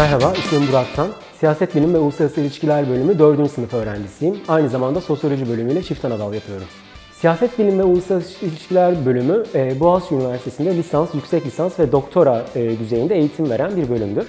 Merhaba, ismim Burak'tan. Siyaset Bilim ve Uluslararası İlişkiler bölümü 4. sınıf öğrencisiyim. Aynı zamanda sosyoloji bölümüyle çift anadal yapıyorum. Siyaset Bilim ve Uluslararası İlişkiler bölümü e, Boğaziçi Üniversitesi'nde lisans, yüksek lisans ve doktora e, düzeyinde eğitim veren bir bölümdür.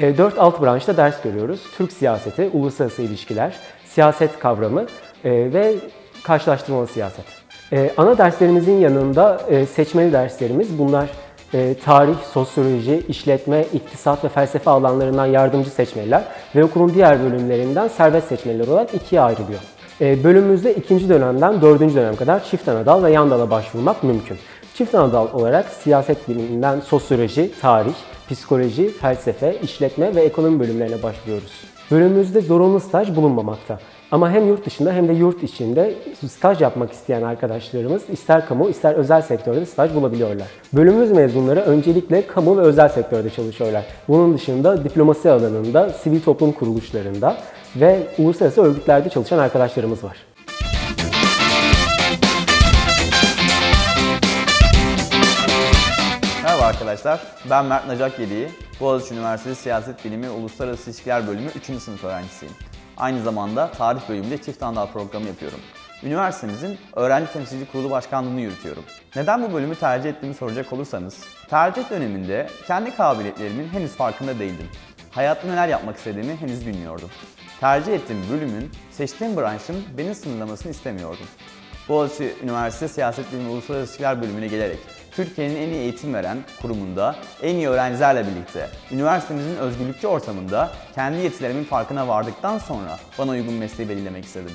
E, 4 alt branşta ders görüyoruz. Türk siyaseti, uluslararası ilişkiler, siyaset kavramı e, ve karşılaştırmalı siyaset. E, ana derslerimizin yanında e, seçmeli derslerimiz bunlar e, tarih, sosyoloji, işletme, iktisat ve felsefe alanlarından yardımcı seçmeliler ve okulun diğer bölümlerinden serbest seçmeliler olarak ikiye ayrılıyor. E, bölümümüzde ikinci dönemden dördüncü dönem kadar çift anadal ve yan dala başvurmak mümkün. Çift anadal olarak siyaset biliminden sosyoloji, tarih, psikoloji, felsefe, işletme ve ekonomi bölümlerine başvuruyoruz. Bölümümüzde zorunlu staj bulunmamakta. Ama hem yurt dışında hem de yurt içinde staj yapmak isteyen arkadaşlarımız ister kamu ister özel sektörde staj bulabiliyorlar. Bölümümüz mezunları öncelikle kamu ve özel sektörde çalışıyorlar. Bunun dışında diplomasi alanında, sivil toplum kuruluşlarında ve uluslararası örgütlerde çalışan arkadaşlarımız var. Merhaba arkadaşlar, ben Mert Nacak Yediği, Boğaziçi Üniversitesi Siyaset Bilimi Uluslararası İlişkiler Bölümü 3. sınıf öğrencisiyim. Aynı zamanda tarih bölümünde çift anadal programı yapıyorum. Üniversitemizin öğrenci temsilci kurulu başkanlığını yürütüyorum. Neden bu bölümü tercih ettiğimi soracak olursanız, tercih döneminde kendi kabiliyetlerimin henüz farkında değildim. Hayatta neler yapmak istediğimi henüz bilmiyordum. Tercih ettiğim bölümün, seçtiğim branşın beni sınırlamasını istemiyordum. Boğaziçi Üniversitesi Siyaset Bilimi Uluslararası İlişkiler bölümüne gelerek Türkiye'nin en iyi eğitim veren kurumunda en iyi öğrencilerle birlikte üniversitemizin özgürlükçü ortamında kendi yetilerimin farkına vardıktan sonra bana uygun mesleği belirlemek istedim.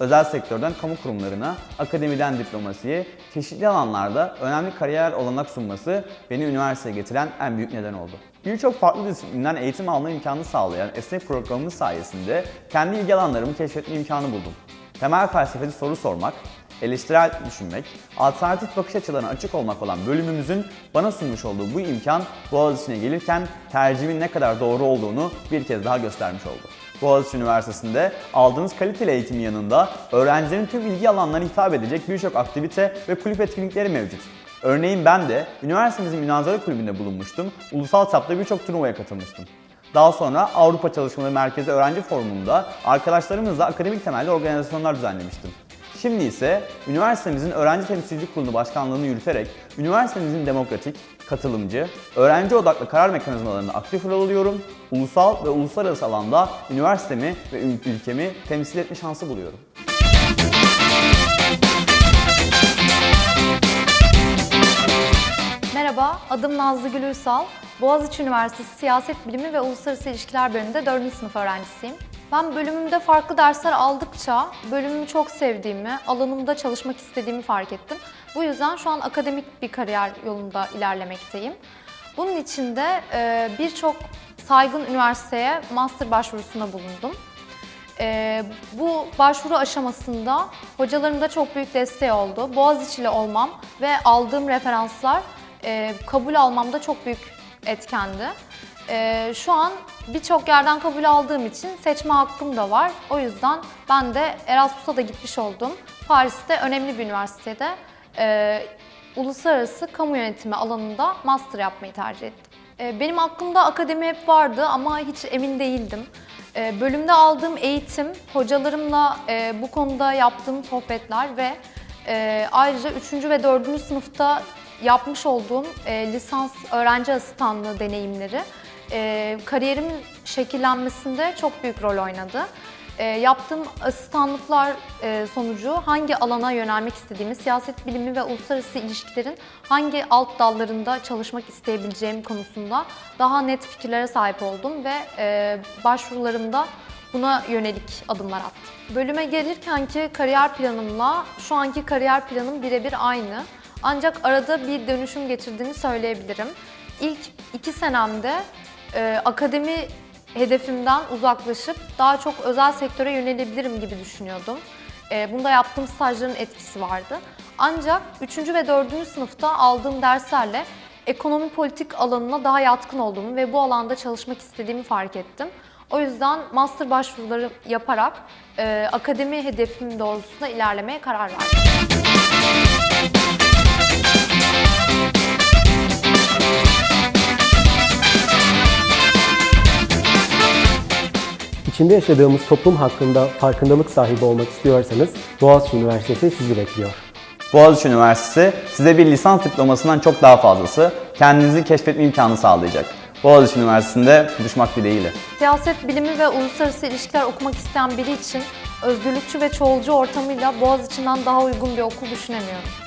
Özel sektörden kamu kurumlarına, akademiden diplomasiye, çeşitli alanlarda önemli kariyer olanak sunması beni üniversiteye getiren en büyük neden oldu. Birçok farklı disiplinden eğitim alma imkanı sağlayan esnek programımız sayesinde kendi ilgi alanlarımı keşfetme imkanı buldum. Temel felsefeci soru sormak, eleştirel düşünmek, alternatif bakış açılarına açık olmak olan bölümümüzün bana sunmuş olduğu bu imkan Boğaziçi'ne gelirken tercihimin ne kadar doğru olduğunu bir kez daha göstermiş oldu. Boğaziçi Üniversitesi'nde aldığınız kaliteli eğitimin yanında öğrencilerin tüm ilgi alanlarına hitap edecek birçok aktivite ve kulüp etkinlikleri mevcut. Örneğin ben de üniversitemizin münazara kulübünde bulunmuştum, ulusal çapta birçok turnuvaya katılmıştım. Daha sonra Avrupa Çalışmaları Merkezi Öğrenci Forumu'nda arkadaşlarımızla akademik temelli organizasyonlar düzenlemiştim. Şimdi ise üniversitemizin öğrenci temsilci kurulu başkanlığını yürüterek üniversitemizin demokratik, katılımcı, öğrenci odaklı karar mekanizmalarında aktif rol alıyorum. Ulusal ve uluslararası alanda üniversitemi ve ül- ülkemi temsil etme şansı buluyorum. Merhaba, adım Nazlı Gül Uysal. Boğaziçi Üniversitesi Siyaset Bilimi ve Uluslararası İlişkiler bölümünde 4. sınıf öğrencisiyim. Ben bölümümde farklı dersler aldıkça bölümümü çok sevdiğimi, alanımda çalışmak istediğimi fark ettim. Bu yüzden şu an akademik bir kariyer yolunda ilerlemekteyim. Bunun için de e, birçok saygın üniversiteye master başvurusunda bulundum. Ee, bu başvuru aşamasında hocalarım da çok büyük desteği oldu. Boğaziçi'li olmam ve aldığım referanslar e, kabul almamda çok büyük etkendi. Ee, şu an birçok yerden kabul aldığım için seçme hakkım da var. O yüzden ben de Erasmus'a da gitmiş oldum. Paris'te önemli bir üniversitede e, uluslararası kamu yönetimi alanında master yapmayı tercih ettim. Ee, Benim aklımda akademi hep vardı ama hiç emin değildim. Ee, Bölümde aldığım eğitim, hocalarımla e, bu konuda yaptığım sohbetler ve e, ayrıca 3. ve 4. sınıfta yapmış olduğum e, lisans öğrenci asistanlığı deneyimleri e, kariyerimin şekillenmesinde çok büyük rol oynadı. E, yaptığım asistanlıklar e, sonucu hangi alana yönelmek istediğimi, siyaset bilimi ve uluslararası ilişkilerin hangi alt dallarında çalışmak isteyebileceğim konusunda daha net fikirlere sahip oldum ve e, başvurularımda buna yönelik adımlar attım. Bölüme gelirken ki kariyer planımla şu anki kariyer planım birebir aynı. Ancak arada bir dönüşüm geçirdiğini söyleyebilirim. İlk iki senemde e, akademi hedefimden uzaklaşıp daha çok özel sektöre yönelebilirim gibi düşünüyordum. E, bunda yaptığım stajların etkisi vardı. Ancak 3. ve 4. sınıfta aldığım derslerle ekonomi politik alanına daha yatkın olduğumu ve bu alanda çalışmak istediğimi fark ettim. O yüzden master başvuruları yaparak e, akademi hedefim doğrultusunda ilerlemeye karar verdim. İçinde yaşadığımız toplum hakkında farkındalık sahibi olmak istiyorsanız Boğaziçi Üniversitesi sizi bekliyor. Boğaziçi Üniversitesi size bir lisans diplomasından çok daha fazlası, kendinizi keşfetme imkanı sağlayacak. Boğaziçi Üniversitesi'nde buluşmak dileğiyle. Siyaset bilimi ve uluslararası ilişkiler okumak isteyen biri için özgürlükçü ve çoğulcu ortamıyla Boğaziçi'nden daha uygun bir okul düşünemiyorum.